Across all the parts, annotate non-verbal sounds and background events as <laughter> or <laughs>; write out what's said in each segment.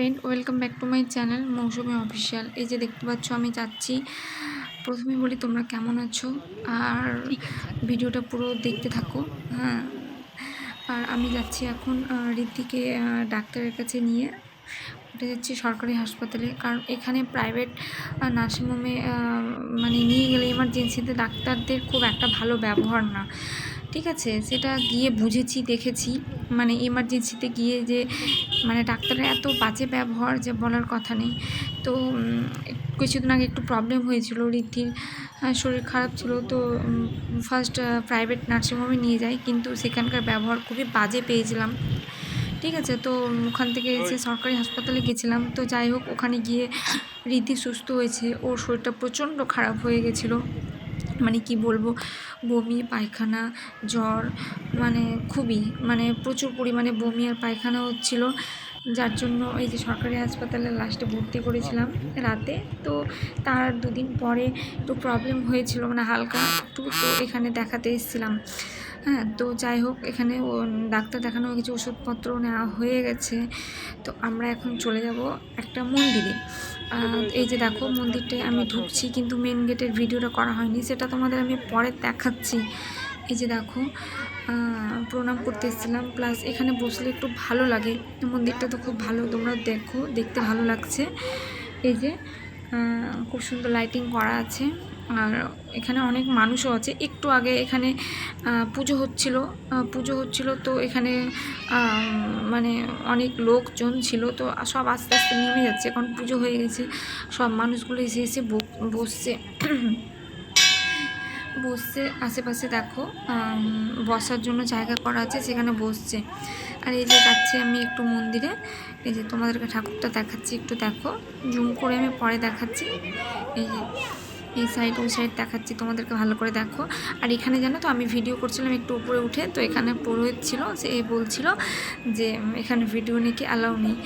Friend welcome back to my channel Mousumi official এই যে দেখতে পাচ্ছ, আমি যাচ্ছি। প্রথমে বলি তোমরা কেমন আছো? আর ভিডিওটা পুরো দেখতে থাকো হ্যাঁ। আর আমি যাচ্ছি এখন ঋদ্ধিকে ডাক্তারের কাছে নিয়ে। উঠে যাচ্ছি সরকারি হাসপাতালে। কারণ এখানে প্রাইভেট নার্সিংহোমে মানে নিয়ে গেলে এমার্জেন্সিতে ডাক্তারদের খুব একটা ভালো ব্যবহার না। ঠিক আছে? সেটা গিয়ে বুঝেছি, দেখেছি। মানে এমার্জেন্সিতে গিয়ে যে মানে ডাক্তারের এত বাজে ব্যবহার যে বলার কথা নেই। তো কিছুদিন আগে একটু প্রবলেম হয়েছিল ঋদ্ধির। শরীর খারাপ ছিল। তো ফার্স্ট প্রাইভেট নার্সিংহোমে নিয়ে যাই। কিন্তু সেখানকার ব্যবহার খুবই বাজে পেয়েছিলাম। ঠিক আছে? তো ওখান থেকে এসে সরকারি হাসপাতালে গেছিলাম। তো যাই হোক, ওখানে গিয়ে ঋদ্ধি সুস্থ হয়েছে। ওর শরীরটা প্রচণ্ড খারাপ হয়ে গেছিল। মানে কি বলব, বমি, পায়খানা, জ্বর মানে খুবই মানে প্রচুর পরিমাণে বমি আর পায়খানা হচ্ছিল। যার জন্য এই যে সরকারি হাসপাতালে লাস্টে ভর্তি করেছিলাম রাতে। তো তার দুদিন পরে একটু প্রবলেম হয়েছিল মানে হালকা একটু, তো এখানে দেখাতে এসেছিলাম। হ্যাঁ তো যাই হোক, এখানে ডাক্তার দেখানো কিছু ওষুধপত্র নেওয়া হয়ে গেছে। তো আমরা এখন চলে যাব একটা মন্দিরে। <laughs> এই যে দেখো মন্দিরটায় আমি ঢুকছি কিন্তু মেন গেটের ভিডিওটা করা হয়নি সেটা তোমাদের আমি পরে দেখাচ্ছি। এই যে দেখো প্রণাম করতে এসেছিলাম প্লাস এখানে বসলে একটু ভালো লাগে। মন্দিরটা তো খুব ভালো তোমরা দেখো দেখতে ভালো লাগছে। এই যে খুব সুন্দর লাইটিং করা আছে। আর এখানে অনেক মানুষও আছে। একটু আগে এখানে পুজো হচ্ছিল পুজো হচ্ছিল তো এখানে মানে অনেক লোকজন ছিল তো সব আস্তে আস্তে নেমে যাচ্ছে। এখন পুজো হয়ে গেছে, সব মানুষগুলো এসে এসে বসছে। বসছে, আশেপাশে দেখো বসার জন্য জায়গা করা আছে, সেখানে বসছে। আর এই যে যাচ্ছি আমি একটু মন্দিরে, এই যে তোমাদেরকে ঠাকুরটা দেখাচ্ছি, একটু দেখো। জুম করে আমি পরে দেখাচ্ছি। এই যে এই সাইড ওই সাইড দেখাচ্ছি, তোমাদেরকে ভালো করে দেখো। আর এখানে জানো তো, আমি ভিডিও করছিলাম একটু উপরে উঠে, তো এখানে পুরোহিত ছিল সে বলছিল যে, এখানে ভিডিও নাকি অ্যালাউ নেই।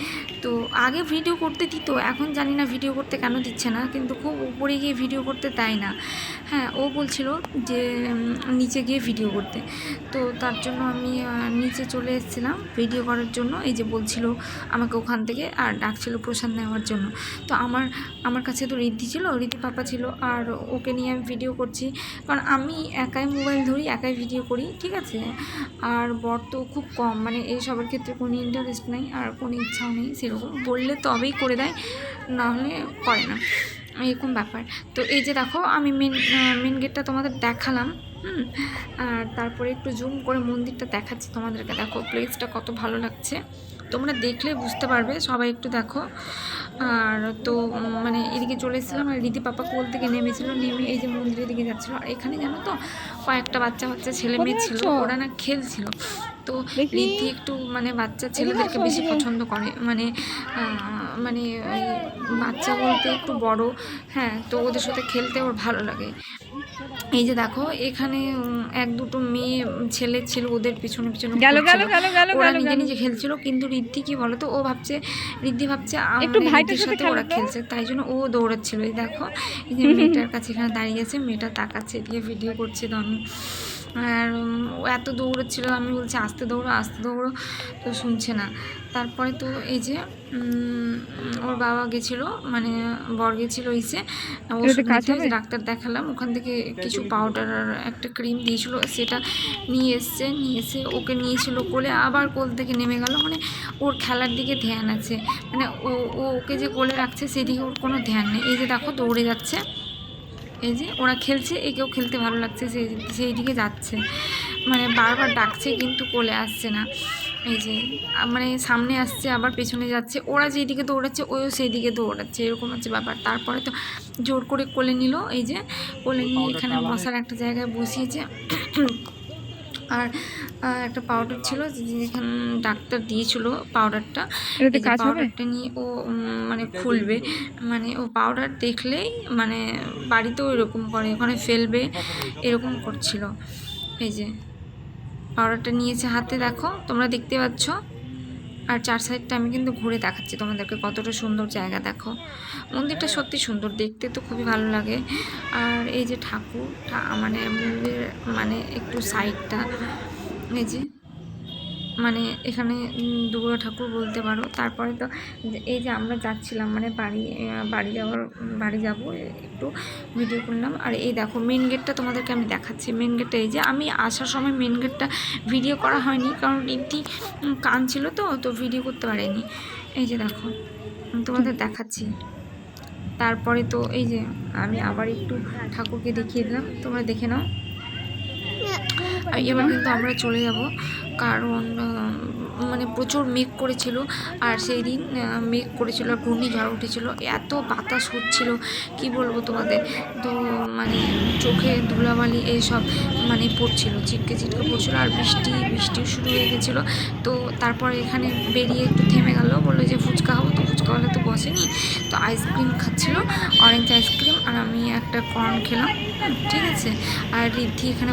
তো আগে ভিডিও করতে দিত, এখন জানি না ভিডিও করতে কেন দিচ্ছে না, কিন্তু খুব উপরে গিয়ে ভিডিও করতে দেয় না। হ্যাঁ ও বলছিল যে নিচে গিয়ে ভিডিও করতে। তো তার জন্য আমি নিচে চলে এসেছিলাম ভিডিও করার জন্য, এই যে বলছিল আমাকে ওখান থেকে আর ডাকছিল প্রসাদ নেওয়ার জন্য। তো আমার আমার কাছে তো ঋদ্ধি ছিল ঋদ্ধি পাপা ছিল, আর ওকে নিয়ে আমি ভিডিও করছি। কারণ আমি একাই মোবাইল ধরি, একাই ভিডিও করি, ঠিক আছে? আর বর তো খুব কম মানে এই সবার ক্ষেত্রে কোনো ইন্টারেস্ট নেই, আর কোনো ইচ্ছাও নেই, সেরকম। বললে তবেই করে দেয়, না হলে করে না। এরকম ব্যাপার। তো এই যে দেখো, আমি মেন মেন গেটটা তোমাদের দেখালাম, হুম? আর তারপরে একটু জুম করে মন্দিরটা দেখাচ্ছি তোমাদেরকে। দেখো প্লেসটা কত ভালো লাগছে। তোমরা দেখলে বুঝতে পারবে সবাই একটু দেখো। আর তো মানে এদিকে চলে এসেছিলাম আর রীতি পাপা কোল থেকে নেমেছিল নেমে এই যে মন্দিরের দিকে যাচ্ছিল। আর এখানে জানো তো কয়েকটা বাচ্চা বাচ্চা ছেলে মেয়ে ছিল ওরা না খেলছিল। তো রীতি একটু মানে বাচ্চা ছেলেদেরকে বেশি পছন্দ করে। মানে মানে ওই বাচ্চা বলতে একটু বড়। হ্যাঁ তো ওদের সাথে খেলতে ওর ভালো লাগে। এই যে দেখো এখানে এক দুটো মেয়ে ছেলে ছিল ওদের পিছনে পিছনে গেল গেল। গেল গেল ওরা নিজে নিজে খেলছিল কিন্তু ঋদ্ধি কি বলতো ও ভাবছে ঋদ্ধি ভাবছে একটু ভাইটার সাথে ওরা খেলছে তাই জন্য ও দৌড়াচ্ছিল। এই দেখো এই যে মেয়েটার কাছে এখানে দাঁড়িয়ে আছে মেয়েটা তাকাচ্ছে দিয়ে ভিডিও করছে তো আমি আর ও এত দৌড়াচ্ছিল আমি বলছি আস্তে দৌড়ো আস্তে দৌড়ো তো শুনছে না। তারপরে তো এই যে ওর বাবা গেছিল মানে বর গেছিল ইসে। ডাক্তার দেখালাম ওখান থেকে কিছু পাউডার আর একটা ক্রিম দিয়েছিল সেটা নিয়ে এসছে নিয়ে এসে ওকে নিয়েছিল কোলে আবার কোল থেকে নেমে গেল মানে ওর খেলার দিকে ধ্যান আছে। মানে ও ও ওকে যে কোলে রাখছে সেদিকে ওর কোনো ধ্যান নেই। এই যে দেখো দৌড়ে যাচ্ছে। এই যে ওরা খেলছে একেও খেলতে ভালো লাগছে সেই সেই দিকে যাচ্ছে। মানে বারবার ডাকছে কিন্তু কোলে আসছে না। এই যে মানে সামনে আসছে আবার পেছনে যাচ্ছে। ওরা যেদিকে দৌড়াচ্ছে ওও সেই দিকে দৌড়াচ্ছে। এরকম হচ্ছে ব্যাপার। তারপরে তো জোর করে কোলে নিল। এই যে কোলে নিয়ে এখানে বসার একটা জায়গায় বসিয়েছে। আর একটা পাউডার ছিল যেখানে ডাক্তার দিয়েছিল পাউডারটা পাউডারটা নিয়ে ও মানে খুলবে। মানে ও পাউডার দেখলেই মানে বাড়িতেও এরকম করে ওখানে ফেলবে এরকম করছিল। এই যে পাউডারটা নিয়েছে হাতে, দেখো, তোমরা দেখতে পাচ্ছ? আর চার সাইডটা আমি কিন্তু ঘুরে দেখাচ্ছি তোমাদেরকে, কতটা সুন্দর জায়গা, দেখো। মন্দিরটা সত্যি সুন্দর, দেখতে তো খুবই ভালো লাগে। আর এই যে ঠাকুর, ঠা- মানে মন্দিরের মানে একটু সাইডটা এই যে মানে এখানে দুর্গা ঠাকুর বলতে পারো। তারপরে তো এই যে আমরা যাচ্ছিলাম মানে বাড়ি বাড়ি যাওয়ার বাড়ি যাব একটু ভিডিও করলাম। আর এই দেখো মেন গেটটা তোমাদেরকে আমি দেখাচ্ছি। মেন গেটটা এই যে আমি আসার সময় মেন গেটটা ভিডিও করা হয়নি কারণ উম, কান ছিল তো তো ভিডিও করতে পারেনি। এই যে দেখো তোমাদের দেখাচ্ছি। তারপরে তো এই যে আমি আবার একটু ঠাকুরকে দেখিয়ে দিলাম। তোমরা দেখে নাও। এবার কিন্তু আমরা চলে যাব। কারণ মানে প্রচুর মেঘ করেছিল। আর সেই দিন মেঘ করেছিল আর ঘূর্ণিঝড় উঠেছিল, এত বাতাস হচ্ছিল, কি বলব তোমাদের? তো মানে চোখে ধুলাবালি এইসব মানে পড়ছিল চিটকে চিটকে পড়ছিল, আর বৃষ্টি বৃষ্টিও শুরু হয়ে গেছিল। তো তারপরে এখানে বেরিয়ে একটু থেমে গেল, বলল যে ফুচকা খাব তো ফুচকাওয়ালা তো বসেনি। তো আইসক্রিম খাচ্ছিল অরেঞ্জ আইসক্রিম আর আমি একটা কর্ন খেলাম ঠিক আছে। আর রিদ্ধি এখানে